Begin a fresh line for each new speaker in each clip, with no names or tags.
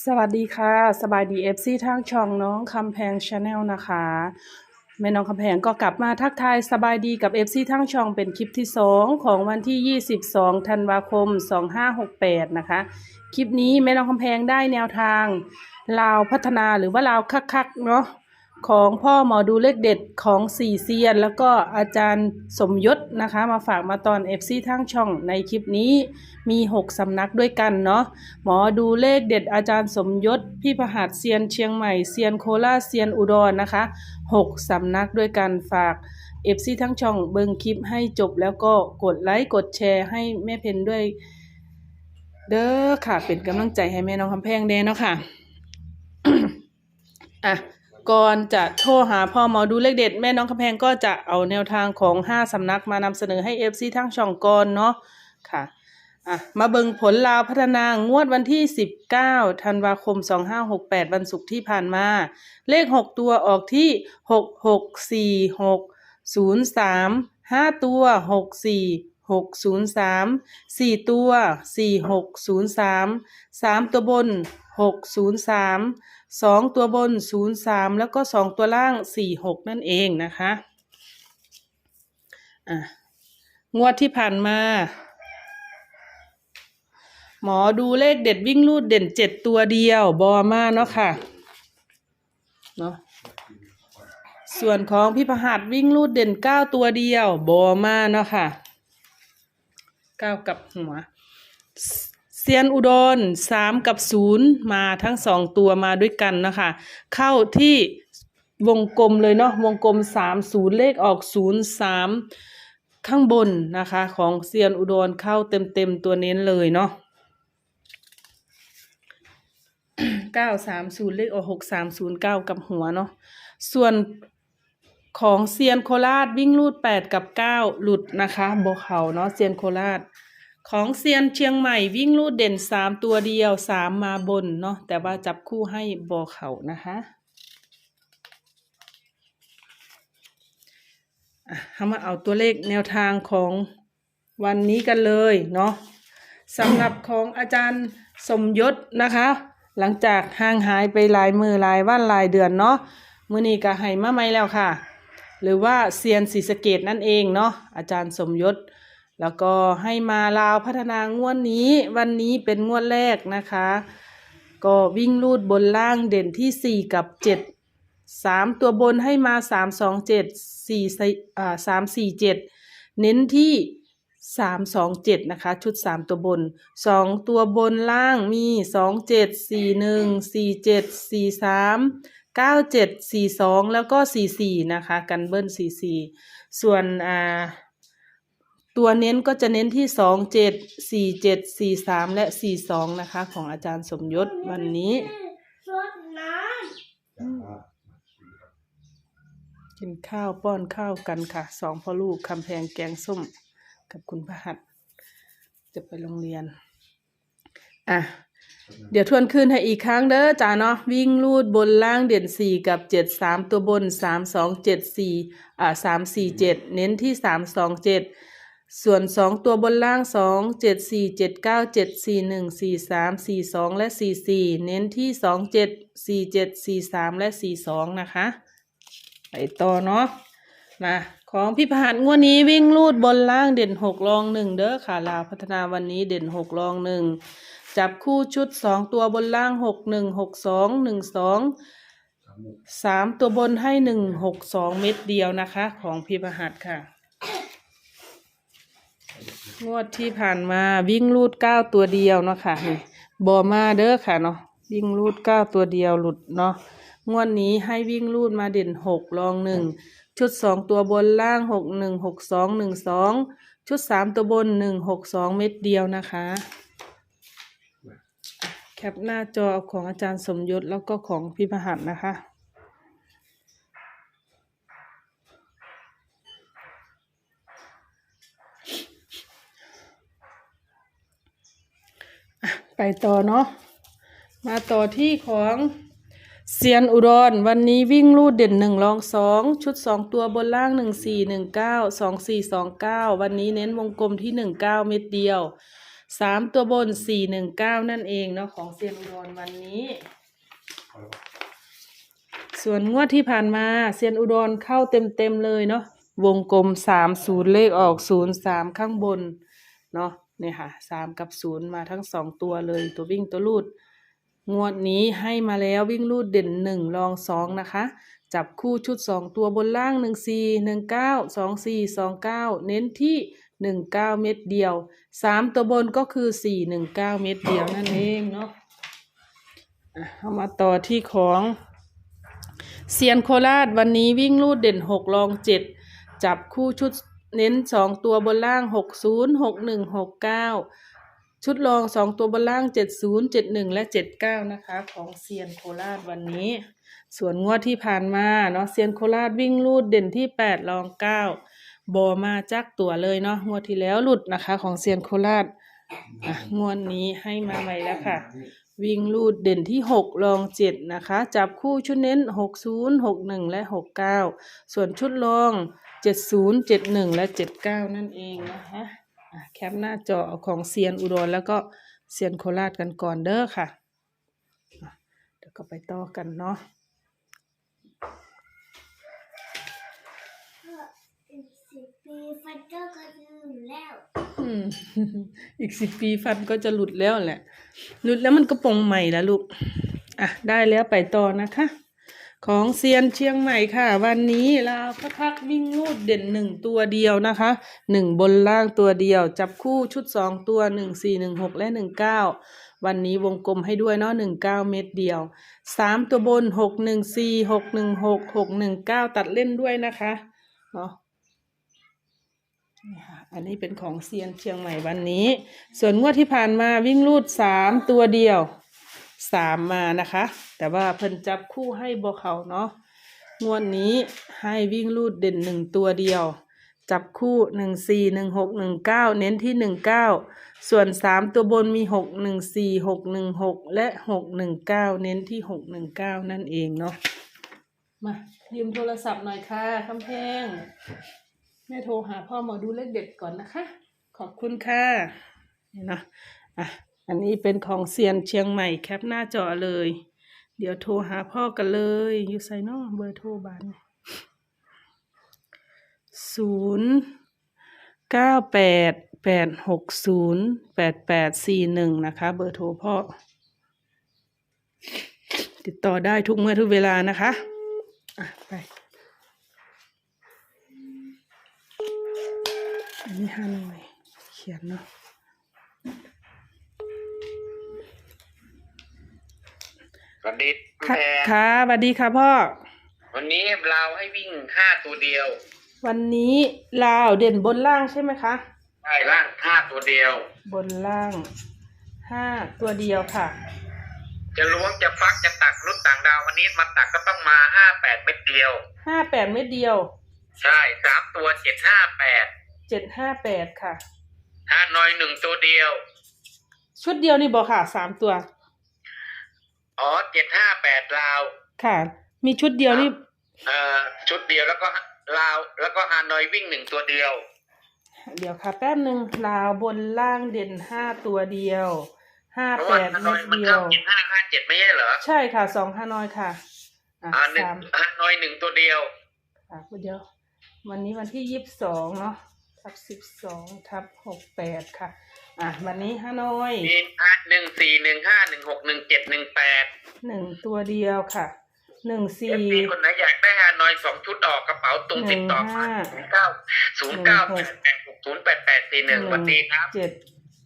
สวัสดีค่ะ สบายดีเอฟซีทางช่องน้องคำแพงชาแนลนะคะ แม่น้องคำแพงก็กลับมาทักทายสบายดีกับเอฟซีทางช่องเป็นคลิปที่ 2 ของวันที่ 22 ธันวาคม 2568 นะคะ คลิปนี้แม่น้องคำแพงได้แนวทาง ลาวพัฒนาหรือว่าลาวคักๆเนาะ ของพ่อหมอดูเลขเด็ดของสี่เซียน แล้วก็อาจารย์สมยศนะคะ มาฝากมาตอน FC ทางช่องในคลิปนี้มี 6 สำนักด้วยกันเนาะหมอดูเลขเด็ดอาจารย์สมยศ พี่ประหัสเซียนเชียงใหม่เซียนโคราชเซียนอุดรนะคะ 6 สำนักด้วยกันฝาก FC ทั้งช่องเบิ่งคลิปให้จบแล้วก็กดไลค์กดแชร์ให้แม่เพนด้วย เด้อค่ะ เป็นกำลังใจให้แม่น้องคำแพงเด้เนาะค่ะ อะ ก่อนจะโทรหาพ่อหมอดูเลขเด็ด แม่น้องคำแพงก็จะเอาแนวทางของ 5 สำนักมานำเสนอให้ FC ทั้งช่องก่อนเนาะค่ะอะ มาเบิงผลลาวพัฒนางวดวันที่ 19ธันวาคม 2568 วันศุกร์ที่ผ่านมา เลข 6 ตัวออกที่ 6646 03 5 ตัว 64 603 4 ตัว 4603 3 ตัวบน 603 2ตัวบน03แล้วก็2ตัวล่าง46นั่นเองนะคะอะงวดที่ผ่านมา หมอดูเลขเด็ดวิ่งรูดเด่นเจ็ดตัวเดียวบอมาเนาะค่ะเนาะส่วนของพี่ประหัดวิ่งรูดเด่นเก้าตัวเดียวบอมาเนาะค่ะเก้ากับหัว เซียนอุดรสามกับศูนย์มาทั้งสองตัวมาด้วยกันนะคะ เข้าที่วงกลมเลยเนาะวงกลมสามศูนย์เลขออกศูนย์สามข้างบนนะคะ ของเซียนอุดรเข้าเต็มเต็มตัวเน้นเลยเนาะเก้าสามศูนย์เลขออกหกสามศูนย์เก้ากับหัวเนาะส่วนของเซียนโคราชวิ่งลูดแปดกับเก้าหลุดนะคะโบเขาเนาะเซียนโคราช ของเซียนเชียงใหม่วิ่งลูดเด่นสามตัวเดียวสามมาบนเนาะแต่ว่าจับคู่ให้โบเขานะคะเรามาเอาตัวเลขแนวทางของวันนี้กันเลยเนาะสำหรับของอาจารย์สมยศนะคะ หลังจากห่างหายไปหลายมือหลายวันหลายเดือนเนาะมือนี้ก็ให้มาใหม่แล้วค่ะ หรือว่าเซียนศรีสะเกดนั่นเองเนาะอาจารย์สมยศ แล้วก็ให้มาลาวพัฒนางวดนี้ วันนี้เป็นงวดแรกนะคะ ก็วิ่งลูดบนล่างเด่นที่สี่กับเจ็ดสามตัวบนให้มาสามสองเจ็ดสี่อ่าสามสี่เจ็ดเน้นที่สามสองเจ็ดนะคะ ชุดสามตัวบนสองตัวบนล่างมีสองเจ็ดสี่หนึ่งสี่เจ็ดสี่สามเก้าเจ็ดสี่สองแล้วก็สี่สี่นะคะ กันเบิ้ลสี่สี่ส่วนอ่า ตัวเน้นก็จะเน้นที่สองเจ็ดสี่เจ็ดสี่สามและสี่สองนะคะ ของอาจารย์สมยศวันนี้
รดน้
กินข้าวป้อนข้าวกันค่ะสองพ่อลูกคำแพงแกงส้มกับคุณพระหัสจะไปโรงเรียน อะ เดี๋ยวทวนคืนให้อีกครั้งเด้อจ้าเนาะวิ่งลูดบนล่างเด่นสี่กับเจ็ดสามตัวบนสามสองเจ็ดสี่อ่าสามสี่เจ็ดเน้นที่สามสองเจ็ด ส่วนสองตัวบนล่างสองเจ็ดสี่เจ็ดเก้าเจ็ดสี่หนึ่งสี่สามสี่สองและสี่สี่เน้นที่สองเจ็ดสี่เจ็ดสี่สามและสี่สองนะคะ ไปต่อเนาะมาของพี่ผานงวดนี้วิ่งลูดบนล่างเด่นหกรองหนึ่งเด้อค่ะลาวพัฒนาวันนี้เด่นหกรองหนึ่งจับคู่ชุดสองตัวบนล่างหกหนึ่งหกสองหนึ่งสองสามตัวบนให้หนึ่งหกสองเม็ดเดียวนะคะ ของพี่ประหัสค่ะ งวดที่ผ่านมาวิ่งลูดเก้าตัวเดียวเนาะค่ะนี่บอมาเด้อค่ะเนาะวิ่งลูดเก้าตัวเดียวหลุดเนาะงวดนี้ให้วิ่งลูดมาเด่นหกรองหนึ่งชุดสองตัวบนล่างหกหนึ่งหกสองหนึ่งสองชุดสามตัวบนหนึ่งหกสองเม็ดเดียวนะคะ แคปหน้าจอของอาจารย์สมยศแล้วก็ของพี่พหัสนะคะ ไปต่อเนาะมาต่อที่ของเซียนอุดรวันนี้วิ่งลูดเด่นหนึ่งรองสองชุดสองตัวบนล่างหนึ่งสี่หนึ่งเก้าสองสี่สองเก้าวันนี้เน้นวงกลมที่หนึ่งเก้าเม็ดเดียวสามตัวบนสี่หนึ่งเก้านั่นเองเนาะของเซียนอุดรวันนี้ ส่วนงวดที่ผ่านมาเซียนอุดรเข้าเต็มเต็มเลยเนาะวงกลมสามศูนย์เลขออกศูนย์สามข้างบนเนาะ เนี่ยค่ะสามกับศูนย์มาทั้งสองตัวเลยตัววิ่งตัวลูด งวดนี้ให้มาแล้ววิ่งลูดเด่นหนึ่งรองสองนะคะ จับคู่ชุดสองตัวบนล่างหนึ่งสี่หนึ่งเก้าสองสี่สองเก้าเน้นที่หนึ่งเก้าเม็ดเดียวสามตัวบนก็คือสี่หนึ่งเก้าเม็ดเดียวนั่นเองเนาะอะเอามาต่อที่ของเซียนโคราชวันนี้วิ่งลูดเด่นหกรองเจ็ดจับคู่ชุด เน้นสองตัวบนล่างหกศูนย์หกหนึ่งหกเก้าชุดรองสองตัวบนล่างเจ็ดศูนย์เจ็ดหนึ่งและเจ็ดเก้านะคะ ของเซียนโคราชวันนี้ ส่วนงวดที่ผ่านมาเนาะเซียนโคราชวิ่งลูดเด่นที่แปดรองเก้าบอมาจักตัวเลยเนาะงวดที่แล้วหลุดนะคะ ของเซียนโคราชงวดนี้ให้มาใหม่แล้วค่ะ วิ่งลูดเด่นที่หกรองเจ็ดนะคะ จับคู่ชุดเน้นหกศูนย์หกหนึ่งและหกเก้าส่วนชุดรอง เจ็ดศูนย์เจ็ดหนึ่งและเจ็ดเก้านั่นเองนะคะอะแคปหน้าจอเอาของเซียนอุดรแล้วก็เซียนโคราชกันก่อนเด้อค่ะอะเดี๋ยวก็ไปต่อกันเนาะ
อีกสิบปีฟันเจอร์ก็ลืมแล้ว
อืมอีกสิบปีฟันก็จะหลุดแล้วแหละ หลุดแล้วมันก็ปงใหม่แล้วลูก อะ ได้แล้วไปต่อนะคะ ของเซียนเชียงใหม่ค่ะ วันนี้ลาวพักพักวิ่งลูดเด่นหนึ่งตัวเดียวนะคะหนึ่งบนล่างตัวเดียว จับคู่ชุดสองตัวหนึ่งสี่หนึ่งหกและหนึ่งเก้าวันนี้วงกลมให้ด้วยเนาะหนึ่งเก้าเม็ดเดียวสามตัวบนหกหนึ่งสี่หกหนึ่งหกหกหนึ่งเก้าตัดเล่นด้วยนะคะเนาะนี่ค่ะอันนี้เป็นของเซียนเชียงใหม่วันนี้ ส่วนงวดที่ผ่านมาวิ่งรูดสามตัวเดียว สามมานะคะ แต่ว่าเพิ่นจับคู่ให้บอเขาเนาะงวดนี้ให้วิ่งรูดเด่นหนึ่งตัวเดียว จับคู่หนึ่งสี่หนึ่งหกหนึ่งเก้าเน้นที่หนึ่งเก้าส่วนสามตัวบนมีหกหนึ่งสี่หกหนึ่งหกและหกหนึ่งเก้าเน้นที่หกหนึ่งเก้านั่นเองเนาะมายืมโทรศัพท์หน่อยค่ะคำแพงแม่โทรหาพ่อหมอดูเลขเด็ดก่อนนะคะ ขอบคุณค่ะนี่เนาะอะ อันนี้เป็นของเซียนเชียงใหม่แคปหน้าจอเลย เดี๋ยวโทรหาพ่อกันเลย อยู่ไซนอเบอร์โทรบานศูนย์เก้าแปดแปดหกศูนย์แปดแปดสี่หนึ่งนะคะ เบอร์โทรพ่อ ติดต่อได้ทุกเมื่อทุกเวลานะคะอะไปอันนี้ฮานอยเขียนเนาะ
สวัสดี
ค่ะ
แพร
ค่ะสวัสดีค่ะพ่อ
วันนี้เราให้วิ่งห้าตัวเดียว
วันนี้ลาวเด่นบนล่างใช่ไหมคะ
ได้ล่างห้าตัวเดียว
บนล่างห้าตัวเดียวค่ะ
จะล้วงจะฟักจะตักรุ่นต่างดาววันนี้มาตักก็ต้องมาห้าแปดเม็ดเดียว
ห้าแปดเม็ดเดียว
ใช่สามตัวเจ็ดห้าแปด
เจ็ดห้าแปดค่ะ
ฮานอยหนึ่งตัวเดียว
ชุดเดียวนี่บอกค่ะสามตัว
อ๋อเจ็ดห้าแปดลาว
ค่ะ มีชุดเดียวนี่
เอ่อชุดเดียวแล้วก็ลาว แล้วก็ฮานอยวิ่งหนึ่งตัวเดียว
เดี๋ยวค่ะ แป๊บหนึ่งลาวบนล่างเด่นห้าตัวเดียวห้า
เพราะ
แป
ว่า
ด
ฮาน
เม็
อย
ด
มัน
เดีย
เข้าวเจ็ดห้าห้าเจ็ดไม่ใช่เหรอ
ใช่ค่ะสองฮานอยค่ะอะ
อ่าหนึ่ง
สาม
ฮานอยหนึ่งตัวเดียว
ค่ะเดี๋ยว วันนี้วันที่ยี่สิบสองเนาะทับสิบสองทับหกแปดค่ะ อะวันนี้ฮานอย
มีหนึ่งสี่หนึ่งห้าหนึ่งหกหนึ่งเจ็ดหนึ่งแปด
หนึ่งตัวเดียวค่ะหนึ่ง
เอ
สี่
ฟซีคนไหนอยากได้ฮานอยสองชุดออกกระเป๋าตรงติดต่อมาศูนย์เก้าศูนย์เก้าแปดแปดหกศูนย์แปดแปดสี่หนึ่งวันดีครับ
เจ็ด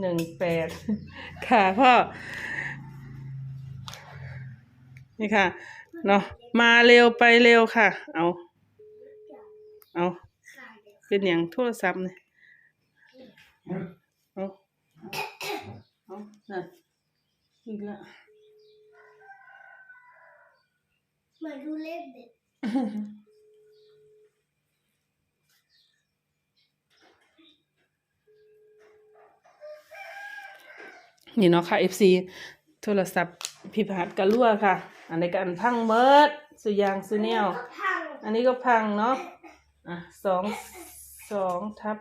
หนึ่งแปดค่ะพ่อ นี่ค่ะเนาะมาเร็วไปเร็วค่ะ เอา เอา เป็นอย่างโทรศัพท์เนี่ยเอาเอาน่ะอี กแล้ว
มาดูเลขเด็ด
นี่เนาะค่ะ FC โทรศัพท์พิพัฒน์กะรั่วค่ะ อันนี้ก็อันพังเมิดสุยางสุเนียว
พัง
อันนี้ก็พังเนาะอะสองสองทับ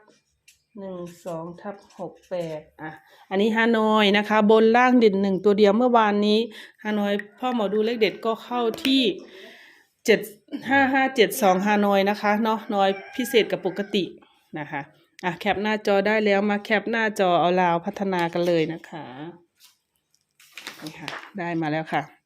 หนึ่งสองทับหกแปดอะ อันนี้ฮานอยนะคะ บนล่างเด่นหนึ่งตัวเดียวเมื่อวานนี้ฮานอยพ่อหมอดูเลขเด็ดก็เข้าที่เจ็ดห้าห้าเจ็ดสองฮานอยนะคะเนาะน้อยพิเศษกับปกตินะคะอะแคปหน้าจอได้แล้วมาแคปหน้าจอเอาลาวพัฒนากันเลยนะคะนี่ค่ะ ได้มาแล้วค่ะ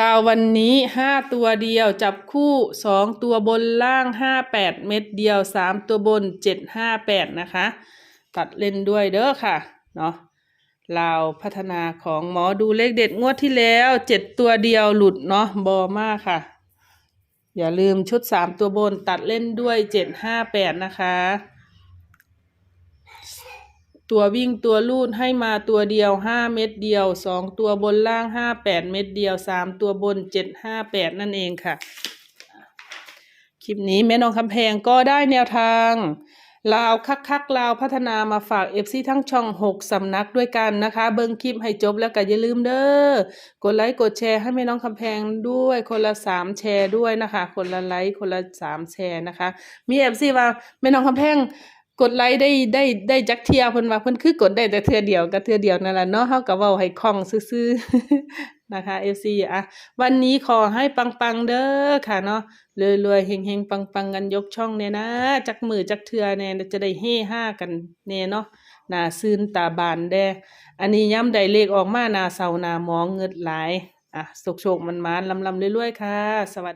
ลาววันนี้ห้าตัวเดียวจับคู่สองตัวบนล่างห้าแปดเม็ดเดียวสามตัวบนเจ็ดห้าแปดนะคะ ตัดเล่นด้วยเด้อค่ะเนาะลาวพัฒนาของหมอดูเลขเด็ดงวดที่แล้วเจ็ดตัวเดียวหลุดเนาะบอมากค่ะ อย่าลืมชุดสามตัวบนตัดเล่นด้วยเจ็ดห้าแปดนะคะ ตัววิ่งตัวลูดให้มาตัวเดียวห้าเม็ดเดียวสองตัวบนล่างห้าแปดเม็ดเดียวสามตัวบนเจ็ดห้าแปดนั่นเองค่ะ คลิปนี้แม่น้องคำแพงก็ได้แนวทางลาวคักคักๆลาวพัฒนามาฝากเอฟซีทั้งช่องหกสำนักด้วยกันนะคะ เบิ้งคลิปให้จบแล้วก็อย่าลืมเด้อกดไลค์กดแชร์ให้แม่น้องคำแพงด้วยคนละสามแชร์ด้วยนะคะ คนละไลค์คนละสามแชร์นะคะ มีเอฟซีว่าแม่น้องคำแพง กดไลค์ได้ได้ได้จักเทียเพิ่นว่าเพิ่นคือกดได้แต่เทื่อเดียวก็เทื่อเดียวนั่นแหละเนาะเฮาก็เว้าให้คล่องซื่อๆนะคะ FC อะวันนี้ขอให้ปังๆเด้อค่ะเนาะรวยๆเฮงๆปังๆกันยกช่องเนี่ยนะจักมือจักเทื่อแน่จะได้เฮฮากันแน่เนาะหน้าซื่นตาบานแดอันนี้ย้ำใดเลขออกมาหน้าเศร้าหน้ามองเงิดหลายอะโชคๆมันๆลำๆรวยๆค่ะ สวัสดี